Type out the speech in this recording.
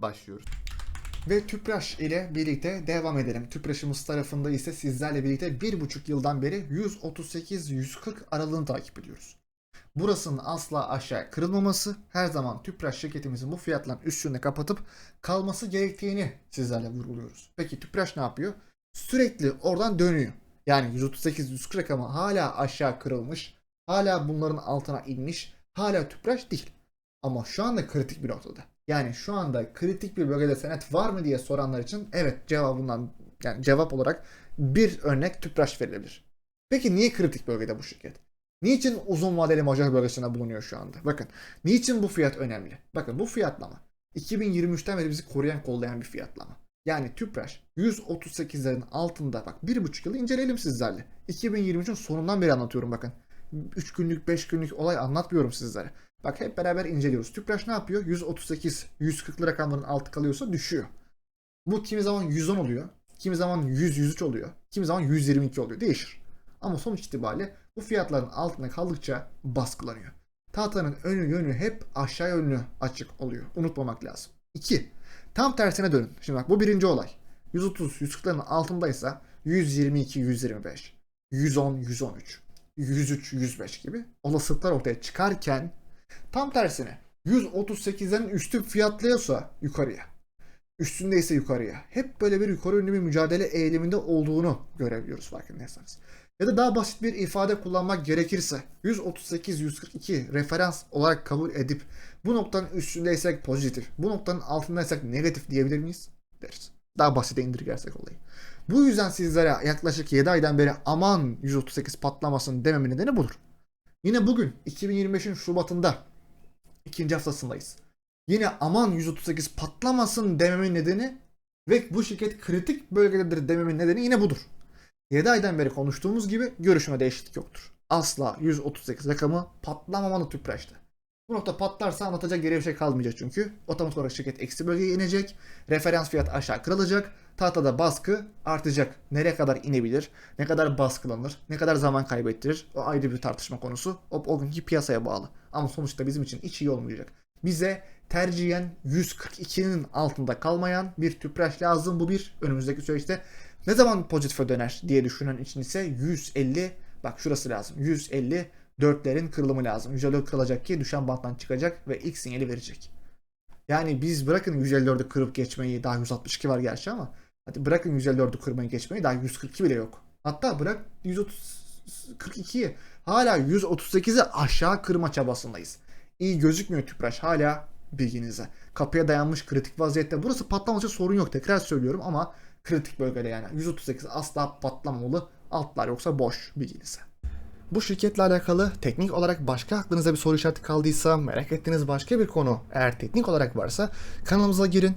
başlıyoruz. Ve Tüpraş ile birlikte devam edelim. Tüpraş'ımız tarafında ise sizlerle birlikte bir buçuk yıldan beri 138-140 aralığını takip ediyoruz. Burasının asla aşağı kırılmaması, her zaman Tüpraş şirketimizin bu fiyatların üstünde kapatıp kalması gerektiğini sizlerle vurguluyoruz. Peki Tüpraş ne yapıyor? Sürekli oradan dönüyor. Yani 138-140 rakamı hala aşağı kırılmış, hala bunların altına inmiş, hala Tüpraş değil. Ama şu anda kritik bir noktada. Yani şu anda kritik bir bölgede senet var mı diye soranlar için evet cevabından yani cevap olarak bir örnek tüpraş verilebilir. Peki niye kritik bölgede bu şirket? Niçin uzun vadeli majör bölgesinde bulunuyor şu anda? Bakın niçin bu fiyat önemli? Bakın bu fiyatlama 2023'ten beri bizi koruyan kollayan bir fiyatlama. Yani Tüpraş 138'lerin altında bak bir buçuk yılı inceleyelim sizlerle. 2023'ün sonundan beri anlatıyorum bakın. 3 günlük 5 günlük olay anlatmıyorum sizlere. Bak hep beraber inceliyoruz. Tüpraş ne yapıyor? 138, 140'lı rakamların altı kalıyorsa düşüyor. Bu kimi zaman 110 oluyor. Kimi zaman 100, 103 oluyor. Kimi zaman 122 oluyor. Değişir. Ama sonuç itibariyle bu fiyatların altında kaldıkça baskılanıyor. Tahtanın önü yönü hep aşağı yönlü açık oluyor. Unutmamak lazım. 2. Tam tersine dönün. Şimdi bak bu birinci olay. 130, 140'ların altındaysa 122, 125, 110, 113, 103, 105 gibi olasılıklar ortaya çıkarken Tam tersine 138'lerin üstü fiyatlıyorsa yukarıya. Üstündeyse yukarıya. Hep böyle bir yukarı yönlü bir mücadele eğiliminde olduğunu görebiliyoruz farkındaysanız. Ya da daha basit bir ifade kullanmak gerekirse 138-142 referans olarak kabul edip bu noktanın üstündeysek pozitif, bu noktanın altındaysak negatif diyebilir miyiz? Deriz. Daha basite indirgersek olayı. Bu yüzden sizlere yaklaşık 7 aydan beri aman 138 patlamasın dememin nedeni budur. Yine bugün 2025'in Şubat'ında ikinci haftasındayız. Yine aman 138 patlamasın dememin nedeni ve bu şirket kritik bölgededir dememin nedeni yine budur. 7 aydan beri konuştuğumuz gibi görüşme değişiklik yoktur. Asla 138 rakamı patlamamalı tüpraştı. Bu nokta patlarsa anlatacak geri bir şey kalmayacak çünkü. Otomatik olarak şirket eksi bölgeye inecek. Referans fiyat aşağı kırılacak. Tahtada baskı artacak. Nereye kadar inebilir? Ne kadar baskılanır? Ne kadar zaman kaybettirir? O ayrı bir tartışma konusu. O, o günkü piyasaya bağlı. Ama sonuçta bizim için hiç iyi olmayacak. Bize tercihen 142'nin altında kalmayan bir tüpraş lazım. Bu bir önümüzdeki süreçte ne zaman pozitife döner diye düşünen için ise 150 bak şurası lazım. 150 dörtlerin kırılımı lazım. 154 kırılacak ki düşen banttan çıkacak ve ilk sinyali verecek. Yani biz bırakın 154'ü kırıp geçmeyi daha 162 var gerçi ama hadi bırakın 154'ü kırmayı geçmeyi daha 142 bile yok. Hatta bırak 142'yi hala 138'i aşağı kırma çabasındayız. İyi gözükmüyor tüpraş hala bilginize. Kapıya dayanmış kritik vaziyette. Burası patlaması sorun yok tekrar söylüyorum ama kritik bölgede yani. 138 asla patlamamalı. Altlar yoksa boş bilginize. Bu şirketle alakalı teknik olarak başka aklınıza bir soru işareti kaldıysa, merak ettiğiniz başka bir konu eğer teknik olarak varsa kanalımıza girin,